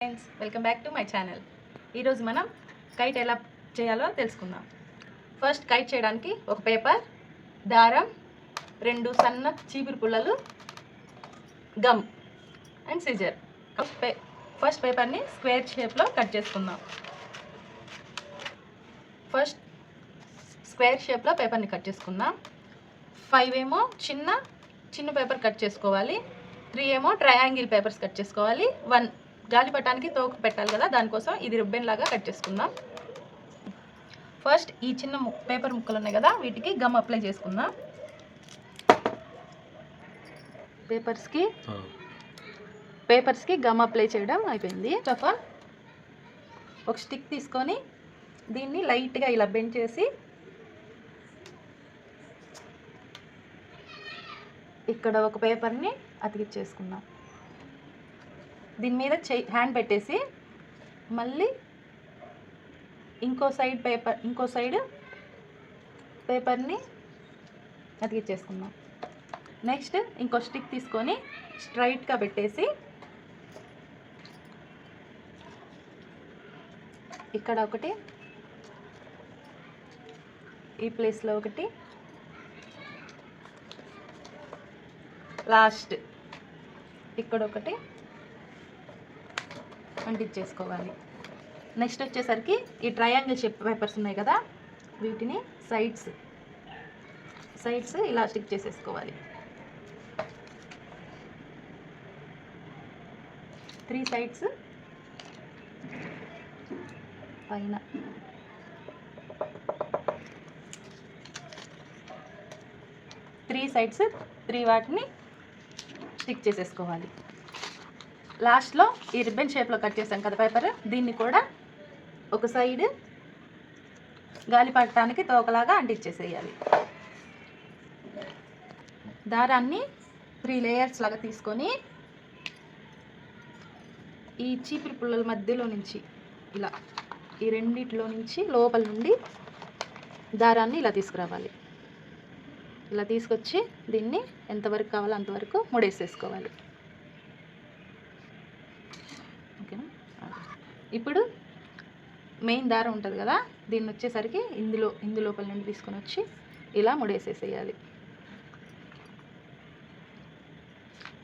Friends welcome back to my channel ఈరోజు మనం kite ఎలా చేయాలో తెలుసుకుందాం. ఫస్ట్ కైట్ చేయడానికి ఒక పేపర్ దారం రెండు సన్న చీపురు పుల్లలు గమ్ అండ్ సిజర్ పే ఫస్ట్ పేపర్ని స్క్వేర్ షేప్లో కట్ చేసుకుందాం. ఫస్ట్ స్క్వేర్ షేప్లో పేపర్ని కట్ చేసుకుందాం. ఫైవ్ ఏమో చిన్న చిన్న పేపర్ కట్ చేసుకోవాలి. త్రీ ఏమో ట్రయాంగిల్ పేపర్స్ కట్ చేసుకోవాలి. వన్ గాలిపటానికి తోక పెట్టాలి కదా దానికోసం ఇది రిబ్బన్ లాగా కట్ చేసుకుందాం. ఫస్ట్ ఈ చిన్న ము- పేపర్ ముక్కలు ఉన్నాయి కదా వీటికి గమ్ అప్లై చేసుకుందాం. పేపర్స్కి పేపర్స్కి గమ్ అప్లై చేయడం అయిపోయింది. ఆల్ ఒక స్టిక్ తీసుకొని దీన్ని లైట్గా ఇలా బెండ్ చేసి ఇక్కడ ఒక పేపర్ని అతికిచ్చేసుకుందాం. దీని మీద చెయ్యి హ్యాండ్ పెట్టేసి మళ్ళీ ఇంకో సైడ్ పేపర్ ఇంకో సైడ్ పేపర్ని అతికిచ్చేసుకుందాం. నెక్స్ట్ ఇంకో స్టిక్ తీసుకొని స్ట్రైట్గా పెట్టేసి ఇక్కడ ఒకటి ఈ ప్లేస్లో ఒకటి లాస్ట్ ఇక్కడ ఒకటి అంటించేసుకోవాలి నెక్స్ట్ వచ్చేసరికి ఈ ట్రయాంగిల్ షేప్ పేపర్స్ ఉన్నాయి కదా వీటిని సైడ్స్ సైడ్స్ ఇలా స్టిక్ చేసేసుకోవాలి. త్రీ సైడ్స్ పైన. త్రీ సైడ్స్ త్రీ వాటిని స్టిక్ చేసేసుకోవాలి. లాస్ట్లో ఈ రిబ్బన్ షేప్లో కట్ చేసాం కదా పేపర్ దీన్ని కూడా ఒక సైడ్ గాలి పట్టడానికి తోకలాగా అంటించేసేయాలి. దారాన్ని త్రీ లేయర్స్ లాగా తీసుకొని ఈ చీపురు పుల్లల మధ్యలో నుంచి ఇలా ఈ రెండిట్లో నుంచి లోపల నుండి దారాన్ని ఇలా తీసుకురావాలి. ఇలా తీసుకొచ్చి దీన్ని ఎంతవరకు కావాలో అంతవరకు ముడేసేసుకోవాలి. ఇప్పుడు మెయిన్ దారం ఉంటుంది కదా దీన్ని వచ్చేసరికి ఇందులో ఇందు లోపల నుండి తీసుకొని వచ్చి ఇలా ముడేసేసేయాలి.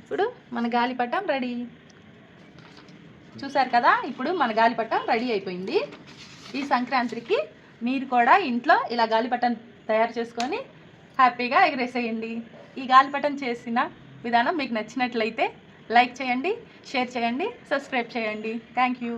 ఇప్పుడు మన గాలిపటం రెడీ. చూసారు కదా ఇప్పుడు మన గాలిపటం రెడీ అయిపోయింది. ఈ సంక్రాంతికి మీరు కూడా ఇంట్లో ఇలా గాలిపటం తయారు చేసుకొని హ్యాపీగా ఎగరేసేయండి. ఈ గాలిపటం చేసిన విధానం మీకు నచ్చినట్లయితే లైక్ చేయండి షేర్ చేయండి సబ్స్క్రైబ్ చేయండి. Thank you.